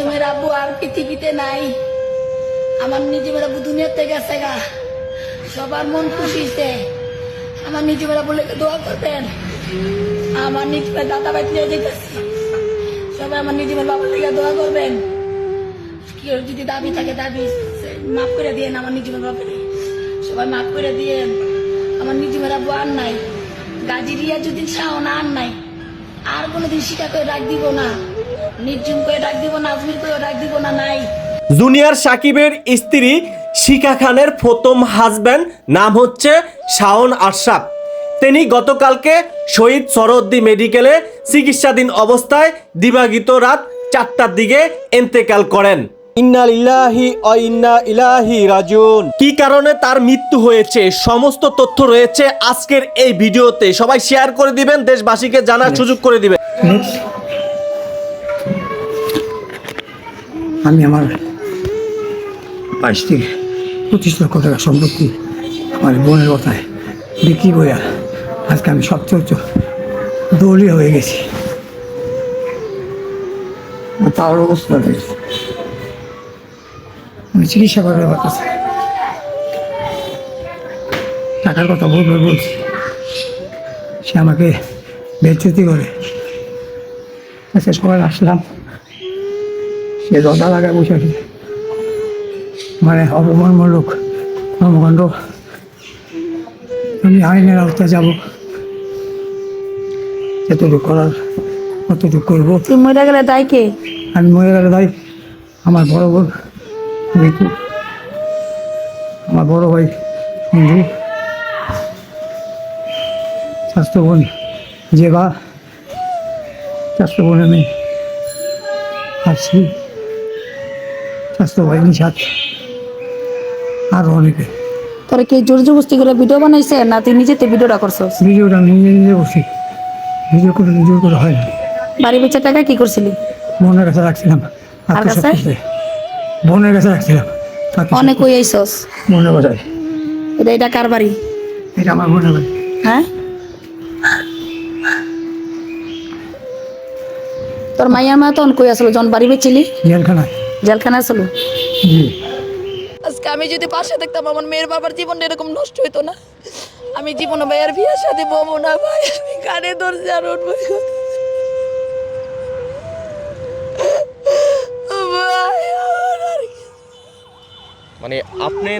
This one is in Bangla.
নিজেমের আব্বু আর পৃথিবীতে নাই। আমার নিজেমের আব্বু দুনিয়াতে গেছে গা। সবার মন খুশিতে আমার নিজেমের আব্বু লেগে দোয়া করবেন। আমার নিজের দাদা বাড়ি নিয়ে যেতেছি। সবাই আমার নিজেমের বাবার লেগে দোয়া করবেন। কেউ যদি দাবি থাকে দাবি মাফ করে দিয়েন আমার নিজেমের বাবারে সবাই মাফ করে দিয়েন। আমার নিজেমের আব্বু আর নাই। গাজিরিয়া যদি না, আর নাই। আর কোনোদিন শিকা করে ডাক দিব না। নির্জুম করে ডাক দিব না করে ডাক দিব না নাই। জুনিয়র সাকিবের স্ত্রী শিখা খানের প্রথম হাজব্যান্ড নাম হচ্ছে শাওন আশরাফ। তিনি গতকালকে শহীদ সরদ্দি মেডিকেলে চিকিৎসাধীন অবস্থায় দিবাগিত রাত চারটার দিকে এন্তেকাল করেন। ইন্না ইলাহি অ ইন্না ইলাহি রাজুন কি কারণে তার মৃত্যু হয়েছে? সমস্ত তথ্য রয়েছে আজকের এই ভিডিওতে। সবাই শেয়ার করে দিবেন দেশবাসীকে জানার সুযোগ করে দিবেন। আমি আমার বাইশ থেকে পঁচিশ লক্ষ টাকা সম্পত্তি আমার বোনের কথায় বিক্রি করে আজকে আমি সবচেয়ে দলীয় হয়ে গেছি। তার অবস্থা আমি চিকিৎসা করার পারতেছি টাকার কথা বলবে বলছি। সে আমাকে বেচুতি করে। আজকে সবাই আসলাম। সে দরজা লাগায় বসে আছে। মানে অপমানমূলক কর্মকাণ্ড। আমি আইনের আওতায় যাব। যতটুকু করার কতটুকু করব? তুই মরে গেলে তাই কে? আমি মরে গেলে ভাই আমার বড় বোন ঋতু আমার বড় ভাই সন্ধু। স্বাস্থ্য বোন জেবা। স্বাস্থ্য বোন আমি আছি। স্বাস্থ্য ভাই নিশাত আরও অনেকে। তোরা কি জোর জবস্তি করে ভিডিও বানাইছে না তুই নিজেতে ভিডিওটা করছস? ভিডিওটা নিজে নিজে বসি ভিডিও করে নিজের করে হয় না। বাড়ি বেচার টাকা কি করছিলি? বোনের কাছে রাখছিলাম। কাছে? বোনের কাছে রাখছিলাম। অনেক কই আইসস মনে বাজায় এটা এটা কার বাড়ি? এটা আমার মনে হয় হ্যাঁ? তোর মাইয়ার মা তখন কই আসলো? যখন বাড়ি বেচিলি? জেলখানায়। জেলখানা চলো। আজকে আমি যদি পাশে থাকতাম আমার মেয়ের বাবার জীবন এরকম নষ্ট হইতো না। আমি জীবনে ভাইয়ার বিয়ের সাথে বমো না ভাই আমি কানে দরজার উঠবো মানে আপনি